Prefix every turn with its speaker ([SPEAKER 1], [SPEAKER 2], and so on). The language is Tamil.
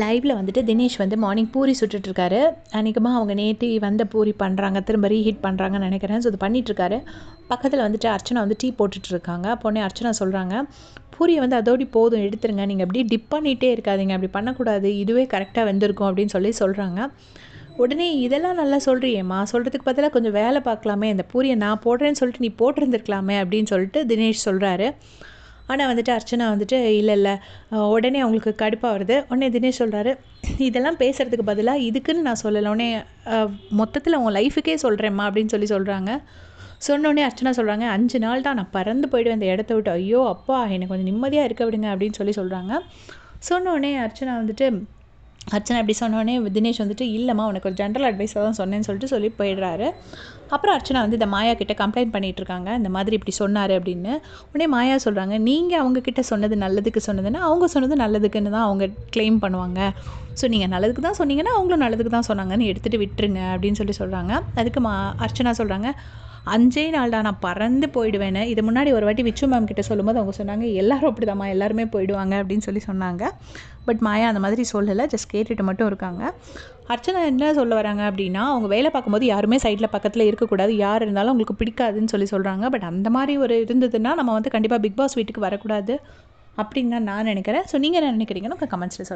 [SPEAKER 1] லைவில் வந்துட்டு தினேஷ் வந்து மார்னிங் பூரி சுட்டுட்ருக்காரு. அன்றைக்குமாக அவங்க நேற்று வந்த பூரி பண்ணுறாங்க திரும்ப ரீஹீட் பண்ணுறாங்கன்னு நினைக்கிறேன். ஸோ இது பண்ணிகிட்ருக்காரு பக்கத்தில் வந்துட்டு அர்ச்சனா வந்து டீ போட்டுட்ருக்காங்க. பொண்ணே அர்ச்சனா சொல்கிறாங்க பூரியை வந்து அதோடி போதும் எடுத்துருங்க. நீங்கள் அப்படியே டிப் பண்ணிகிட்டே இருக்காதீங்க. அப்படி பண்ணக்கூடாது. இதுவே கரெக்டாக வந்திருக்கும் அப்படின்னு சொல்லி சொல்கிறாங்க உடனே இதெல்லாம் நல்லா சொல்கிறியேம்மா சொல்கிறதுக்கு பதிலாக கொஞ்சம் வேலை பார்க்கலாமே. இந்த பூரியை நான் போடுறேன்னு சொல்லிட்டு நீ போட்டிருந்துருக்கலாமே அப்படின்னு சொல்லிட்டு தினேஷ் சொல்கிறாரு ஆனால் வந்துட்டு அர்ச்சனா வந்துட்டு இல்லை இல்லை. உடனே அவங்களுக்கு கடுப்பாக வருது. உடனே தினேஷ் சொல்கிறாரு இதெல்லாம் பேசுகிறதுக்கு பதிலாக இதுக்குன்னு நான் சொல்லலை. உடனே மொத்தத்தில் உன் லைஃபுக்கே சொல்கிறேம்மா அப்படின்னு சொல்லி சொல்கிறாங்க சொன்னோடனே அர்ச்சனா சொல்கிறாங்க அஞ்சு நாள் தான் நான் பறந்து போயிடுவேன் இந்த இடத்த விட்டு. ஐயோ அப்பா எனக்கு கொஞ்சம் நிம்மதியாக இருக்க விடுங்க அப்படின்னு சொல்லி சொல்கிறாங்க சொன்னோடனே அர்ச்சனா வந்துட்டு அர்ச்சனா இப்படி சொன்னோடனே தினேஷ் வந்துட்டு இல்லைம்மா உனக்கு ஒரு ஜென்ரல் அட்வைஸாக தான் சொன்னேன்னு சொல்லிட்டு சொல்லி போயிடுறாரு. அப்புறம் அர்ச்சனா வந்து இந்த மாயா கிட்ட கம்ப்ளைண்ட் பண்ணிகிட்டு இருக்காங்க இந்த மாதிரி இப்படி சொன்னார் அப்படின்னு. உடனே மாயா சொல்கிறாங்க நீங்கள் அவங்கக்கிட்ட சொன்னது நல்லதுக்கு சொன்னதுன்னா அவங்க சொன்னது நல்லதுக்குன்னு தான் அவங்க கிளைம் பண்ணுவாங்க. ஸோ நீங்கள் நல்லதுக்கு தான் சொன்னீங்கன்னா அவங்களும் நல்லதுக்கு தான் சொன்னாங்கன்னு எடுத்துகிட்டு விட்டுருங்க. அப்படின்னு சொல்லி சொல்கிறாங்க அதுக்கு மா அர்ச்சனா சொல்கிறாங்க அஞ்சே நாள் தான் நான் பறந்து போயிடுவேன்னு. இது முன்னாடி ஒரு வாட்டி விச்சு மேம் கிட்ட சொல்லும்போது அவங்க சொன்னாங்க எல்லாரும் அப்படிதாம்மா எல்லாருமே போயிடுவாங்க அப்படின்னு சொல்லி சொன்னாங்க. பட் மாயா அந்த மாதிரி சொல்லலை ஜஸ்ட் கேட்டுட்டு மட்டும் இருக்காங்க. அர்ச்சனா என்ன சொல்ல வராங்க அப்படின்னா அவங்க வேலை பார்க்கும்போது யாருமே சைடில் பக்கத்தில் இருக்கக்கூடாது. யார் இருந்தாலும் அவங்களுக்கு பிடிக்காதுன்னு சொல்லி சொல்கிறாங்க பட் அந்த மாதிரி ஒரு இருந்ததுன்னா நம்ம வந்து கண்டிப்பாக பிக் பாஸ் வீட்டுக்கு வரக்கூடாது அப்படின்னு தான் நான் நினைக்கிறேன். ஸோ நீங்கள் என்ன நினைக்கிறீங்கன்னு உங்கள் கமெண்ட்ஸில் சொல்லுங்கள்